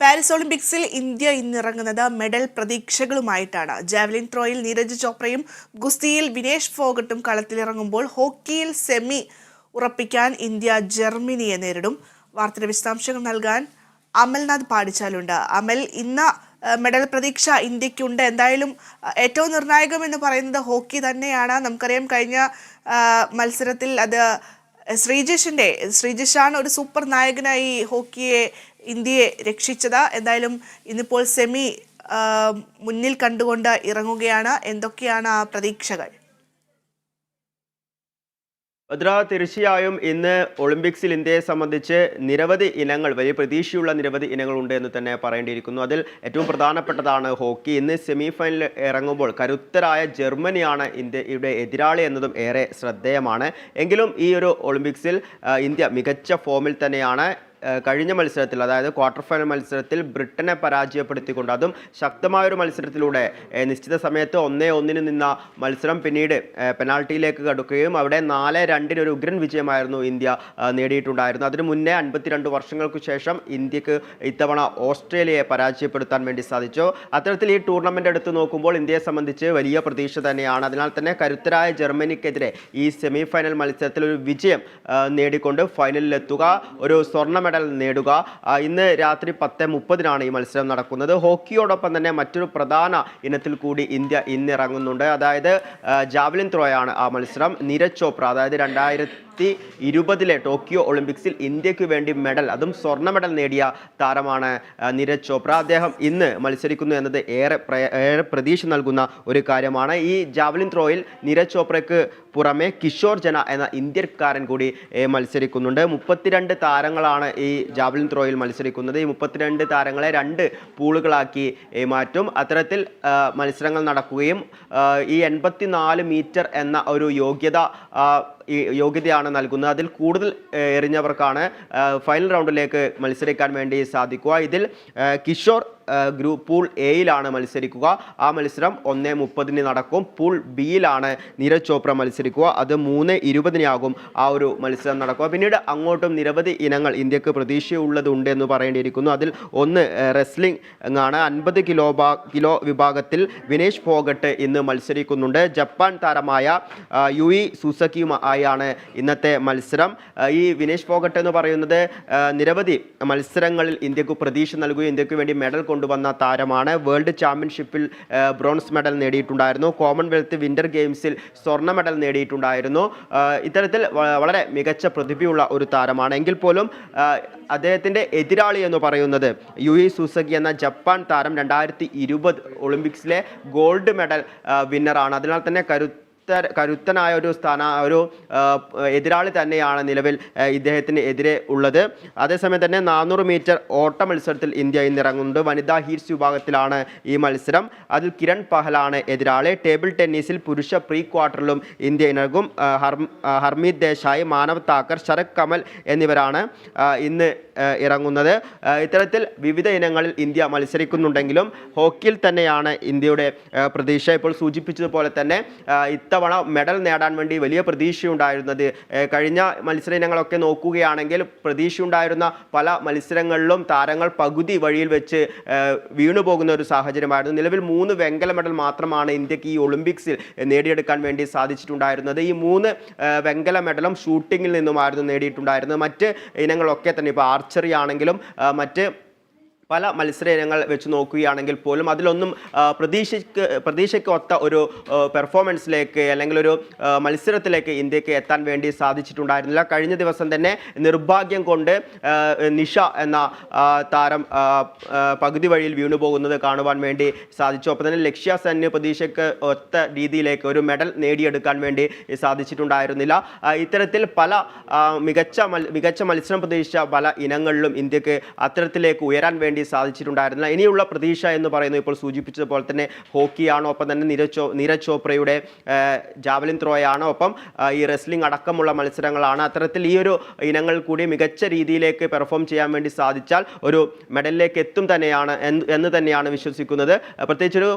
Paris ഒളിമ്പിക്സിൽ India ഇന്നിറങ്ങുന്നത് medal പ്രതീക്ഷകളുമായിട്ടാണ്. ജാവലിൻ ത്രോയിൽ നീരജ് ചോപ്രയും ഗുസ്തിയിൽ വിനേഷ് ഫോഗട്ടും കളത്തിലിറങ്ങുമ്പോൾ ഹോക്കിയിൽ സെമി ഉറപ്പിക്കാൻ ഇന്ത്യ ജർമ്മനിയെ നേരിടും. വാർത്തയുടെ വിശദാംശങ്ങൾ നൽകാൻ അമൽനാഥ് പാടിച്ചാലുണ്ട്. അമൽ ഇന്ന് മെഡൽ പ്രതീക്ഷ ഇന്ത്യക്കുണ്ട്. എന്തായാലും ഏറ്റവും നിർണായകം എന്ന് പറയുന്നത് ഹോക്കി തന്നെയാണ്. നമുക്കറിയാം കഴിഞ്ഞ മത്സരത്തിൽ അത് ശ്രീജേഷിന്റെ ശ്രീജേഷാണ് ഒരു സൂപ്പർ നായകനായി ഹോക്കിയെ ഇന്ത്യയെ രക്ഷിച്ചത്. എന്തായാലും ഇന്നിപ്പോൾ സെമി മുന്നിൽ കണ്ടുകൊണ്ട് ഇറങ്ങുകയാണ്. എന്തൊക്കെയാണ് ആ പ്രതീക്ഷകൾ? ഭദ്ര തീർച്ചയായും ഇന്ന് ഒളിമ്പിക്സിൽ ഇന്ത്യയെ സംബന്ധിച്ച് നിരവധി ഇനങ്ങൾ വലിയ പ്രതീക്ഷയുള്ള നിരവധി ഇനങ്ങളുണ്ട് എന്ന് തന്നെ പറയേണ്ടിയിരിക്കുന്നു. അതിൽ ഏറ്റവും പ്രധാനപ്പെട്ടതാണ് ഹോക്കി. ഇന്ന് സെമി ഫൈനൽ ഇറങ്ങുമ്പോൾ കരുത്തരായ ജർമ്മനിയാണ് ഇന്ത്യയുടെ എതിരാളി എന്നതും ഏറെ ശ്രദ്ധേയമാണ്. എങ്കിലും ഈ ഒരു ഒളിമ്പിക്സിൽ ഇന്ത്യ മികച്ച ഫോമിൽ തന്നെയാണ്. കഴിഞ്ഞ മത്സരത്തിൽ അതായത് ക്വാർട്ടർ ഫൈനൽ മത്സരത്തിൽ ബ്രിട്ടനെ പരാജയപ്പെടുത്തിക്കൊണ്ട് അതും ശക്തമായൊരു മത്സരത്തിലൂടെ ഏഹ് നിശ്ചിത സമയത്ത് ഒന്നേ ഒന്നിന് നിന്ന മത്സരം പിന്നീട് പെനാൾട്ടിയിലേക്ക് കടക്കുകയും അവിടെ നാല് രണ്ടിന് ഒരു ഉഗ്രൻ വിജയമായിരുന്നു ഇന്ത്യ നേടിയിട്ടുണ്ടായിരുന്നു അതിനു മുന്നേ അൻപത്തിരണ്ട് വർഷങ്ങൾക്ക് ശേഷം ഇന്ത്യയ്ക്ക് ഇത്തവണ ഓസ്ട്രേലിയയെ പരാജയപ്പെടുത്താൻ വേണ്ടി സാധിച്ചു. അത്തരത്തിൽ ഈ ടൂർണമെന്റ് എടുത്തു നോക്കുമ്പോൾ ഇന്ത്യയെ സംബന്ധിച്ച് വലിയ പ്രതീക്ഷ തന്നെയാണ്. അതിനാൽ തന്നെ കരുത്തരായ ജർമ്മനിക്കെതിരെ ഈ സെമി ഫൈനൽ മത്സരത്തിൽ ഒരു വിജയം നേടിക്കൊണ്ട് ഫൈനലിലെത്തുക ഒരു സ്വർണ മെഡൽ നേടുക. ഇന്ന് രാത്രി പത്ത് മുപ്പതിനാണ് ഈ മത്സരം നടക്കുന്നത്. ഹോക്കിയോടൊപ്പം തന്നെ മറ്റൊരു പ്രധാന ഇനത്തിൽ കൂടി ഇന്ത്യ ഇന്നിറങ്ങുന്നുണ്ട്. അതായത് ജാവലിൻ ത്രോയാണ് ആ മത്സരം. നീരജ് ചോപ്ര അതായത് രണ്ടായിരത്തി ഇരുപതിലെ ടോക്കിയോ ഒളിമ്പിക്സിൽ ഇന്ത്യയ്ക്ക് വേണ്ടി മെഡൽ അതും സ്വർണ മെഡൽ നേടിയ താരമാണ് നീരജ് ചോപ്ര. അദ്ദേഹം ഇന്ന് മത്സരിക്കുന്നു എന്നത് ഏറെ ഏറെ പ്രതീക്ഷ നൽകുന്ന ഒരു കാര്യമാണ്. ഈ ജാവലിൻ ത്രോയിൽ നീരജ് ചോപ്രയ്ക്ക് പുറമെ കിഷോർ ജന എന്ന ഇന്ത്യക്കാരൻ കൂടി മത്സരിക്കുന്നുണ്ട്. മുപ്പത്തിരണ്ട് താരങ്ങളാണ് ഈ ജാവലിൻ ത്രോയിൽ മത്സരിക്കുന്നത്. ഈ മുപ്പത്തിരണ്ട് താരങ്ങളെ രണ്ട് പൂളുകളാക്കി മാറ്റും. അത്തരത്തിൽ മത്സരങ്ങൾ നടക്കുകയും ഈ എൺപത്തിനാല് മീറ്റർ എന്ന ഒരു യോഗ്യത യോഗ്യതയാണ് നൽകുന്നത്. അതിൽ കൂടുതൽ എറിഞ്ഞവർക്കാണ് ഫൈനൽ റൗണ്ടിലേക്ക് മത്സരിക്കാൻ വേണ്ടി സാധിക്കുക. ഇതിൽ കിഷോർ ഗ്രൂപ്പ് പൂൾ എയിലാണ് മത്സരിക്കുക. ആ മത്സരം ഒന്ന് മുപ്പതിന് നടക്കും. പൂൾ ബിയിലാണ് നീരജ് ചോപ്ര മത്സരിക്കുക. അത് മൂന്ന് ഇരുപതിനാകും ആ ഒരു മത്സരം നടക്കുക. പിന്നീട് അങ്ങോട്ടും നിരവധി ഇനങ്ങൾ ഇന്ത്യയ്ക്ക് പ്രതീക്ഷയുള്ളതുണ്ട് എന്ന് പറയേണ്ടിയിരിക്കുന്നു. അതിൽ ഒന്ന് റെസ്ലിംഗ് ആണ്. അൻപത് കിലോ കിലോ വിഭാഗത്തിൽ വിനേഷ് ഫോഗട്ട് ഇന്ന് മത്സരിക്കുന്നുണ്ട്. ജപ്പാൻ താരമായ യു ഇ സുസക്കിയുമായാണ് ഇന്നത്തെ മത്സരം. ഈ വിനേഷ് ഫോഗട്ട് എന്ന് പറയുന്നത് നിരവധി മത്സരങ്ങളിൽ ഇന്ത്യയ്ക്ക് പ്രതീക്ഷ നൽകുകയും ഇന്ത്യയ്ക്ക് വേണ്ടി മെഡൽ കൊണ്ടുവന്ന താരമാണ്. വേൾഡ് ചാമ്പ്യൻഷിപ്പിൽ ബ്രോൺസ് മെഡൽ നേടിയിട്ടുണ്ടായിരുന്നു. കോമൺവെൽത്ത് വിന്റർ ഗെയിംസിൽ സ്വർണ മെഡൽ നേടിയിട്ടുണ്ടായിരുന്നു. ഇത്തരത്തിൽ വളരെ മികച്ച പ്രതിഭയുള്ള ഒരു താരമാണ്. എങ്കിൽ പോലും അദ്ദേഹത്തിന്റെ എതിരാളി എന്ന് പറയുന്നത് യു ഇ സുസഗി എന്ന ജപ്പാൻ താരം രണ്ടായിരത്തി ഇരുപത് ഒളിമ്പിക്സിലെ ഗോൾഡ് മെഡൽ വിന്നറാണ്. അതിനാൽ തന്നെ കരു കരുത്തനായ ഒരു സ്ഥാന ഒരു എതിരാളി തന്നെയാണ് നിലവിൽ ഇദ്ദേഹത്തിന് എതിരെ ഉള്ളത്. അതേസമയം തന്നെ നാനൂറ് മീറ്റർ ഓട്ട മത്സരത്തിൽ ഇന്ത്യ ഇന്ന് ഇറങ്ങുന്നുണ്ട്. വനിതാ ഹീറ്റ്സ് വിഭാഗത്തിലാണ് ഈ മത്സരം. അതിൽ കിരൺ പഹലാണ് എതിരാളി. ടേബിൾ ടെന്നീസിൽ പുരുഷ പ്രീ ക്വാർട്ടറിലും ഇന്ത്യ ആ, ഹർമീത് ദേശായി മാനവ് താക്കർ ശരത് കമൽ എന്നിവരാണ് ഇന്ന് ഇറങ്ങുന്നത്. ഇത്തരത്തിൽ വിവിധ ഇനങ്ങളിൽ ഇന്ത്യ മത്സരിക്കുന്നുണ്ടെങ്കിലും ഹോക്കിയിൽ തന്നെയാണ് ഇന്ത്യയുടെ പ്രതീക്ഷ. ഇപ്പോൾ സൂചിപ്പിച്ചതുപോലെ തന്നെ ആ, ഇത്തവണ മെഡൽ നേടാൻ വേണ്ടി വലിയ പ്രതീക്ഷയുണ്ടായിരുന്നത്. കഴിഞ്ഞ മത്സര ഇനങ്ങളൊക്കെ നോക്കുകയാണെങ്കിൽ പ്രതീക്ഷയുണ്ടായിരുന്ന പല മത്സരങ്ങളിലും താരങ്ങൾ പകുതി വഴിയിൽ വെച്ച് വീണുപോകുന്ന ഒരു സാഹചര്യമായിരുന്നു. നിലവിൽ മൂന്ന് വെങ്കല മെഡൽ മാത്രമാണ് ഇന്ത്യയ്ക്ക് ഈ ഒളിമ്പിക്സിൽ നേടിയെടുക്കാൻ വേണ്ടി സാധിച്ചിട്ടുണ്ടായിരുന്നത്. ഈ മൂന്ന് വെങ്കല മെഡലും ഷൂട്ടിങ്ങിൽ നിന്നുമായിരുന്നു നേടിയിട്ടുണ്ടായിരുന്നത്. മറ്റ് ഇനങ്ങളൊക്കെ തന്നെ ഇപ്പോൾ ആർച്ചറി ആണെങ്കിലും മറ്റ് പല മത്സര ഇനങ്ങൾ വെച്ച് നോക്കുകയാണെങ്കിൽ പോലും അതിലൊന്നും പ്രതീക്ഷയ്ക്ക് പ്രതീക്ഷയ്ക്ക് ഒത്ത ഒരു പെർഫോമൻസിലേക്ക് അല്ലെങ്കിൽ ഒരു മത്സരത്തിലേക്ക് ഇന്ത്യയ്ക്ക് എത്താൻ വേണ്ടി സാധിച്ചിട്ടുണ്ടായിരുന്നില്ല. കഴിഞ്ഞ ദിവസം തന്നെ നിർഭാഗ്യം കൊണ്ട് നിഷ എന്ന താരം പകുതി വഴിയിൽ വീണു പോകുന്നത് കാണുവാൻ വേണ്ടി സാധിച്ചു. ഒപ്പം തന്നെ ലക്ഷ്യ സെന് പ്രതീക്ഷയ്ക്ക് ഒത്ത രീതിയിലേക്ക് ഒരു മെഡൽ നേടിയെടുക്കാൻ വേണ്ടി സാധിച്ചിട്ടുണ്ടായിരുന്നില്ല. ഇത്തരത്തിൽ പല മികച്ച മികച്ച മത്സരം പ്രതീക്ഷിച്ച പല ഇനങ്ങളിലും ഇന്ത്യയ്ക്ക് അത്തരത്തിലേക്ക് ഉയരാൻ വേണ്ടി സാധിച്ചിട്ടുണ്ടായിരുന്നില്ല. ഇനിയുള്ള പ്രതീക്ഷ എന്ന് പറയുന്നത് ഇപ്പോൾ സൂചിപ്പിച്ചതുപോലെ തന്നെ ഹോക്കിയാണ് ഒപ്പം തന്നെ നിരജ് ചോ നീരജ് ചോപ്രയുടെ ജാവലിൻ ത്രോയാണ് ഒപ്പം ഈ റെസ്ലിംഗ് അടക്കമുള്ള മത്സരങ്ങളാണ്. അത്തരത്തിൽ ഈ ഒരു ഇനങ്ങൾ കൂടി മികച്ച രീതിയിലേക്ക് പെർഫോം ചെയ്യാൻ വേണ്ടി സാധിച്ചാൽ ഒരു മെഡലിലേക്ക് എത്തും തന്നെയാണ് എന്ന് തന്നെയാണ് വിശ്വസിക്കുന്നത്. പ്രത്യേകിച്ച് ഒരു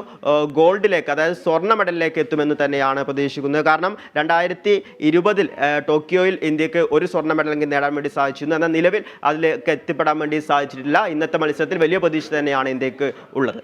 ഗോൾഡിലേക്ക് അതായത് സ്വർണ മെഡലിലേക്ക് എത്തുമെന്ന് തന്നെയാണ് പ്രതീക്ഷിക്കുന്നത്. കാരണം രണ്ടായിരത്തി ഇരുപതിൽ ടോക്കിയോയിൽ ഇന്ത്യയ്ക്ക് ഒരു സ്വർണ മെഡലെങ്കിലും നേടാൻ വേണ്ടി സാധിച്ചിരുന്നു. എന്നാൽ നിലവിൽ അതിലേക്ക് എത്തിപ്പെടാൻ വേണ്ടി സാധിച്ചിട്ടില്ല. ഇന്നത്തെ മത്സരത്തിൽ അത്തരത്തിൽ വലിയ പ്രതീക്ഷ തന്നെയാണ് ഇന്ത്യയ്ക്ക് ഉള്ളത്.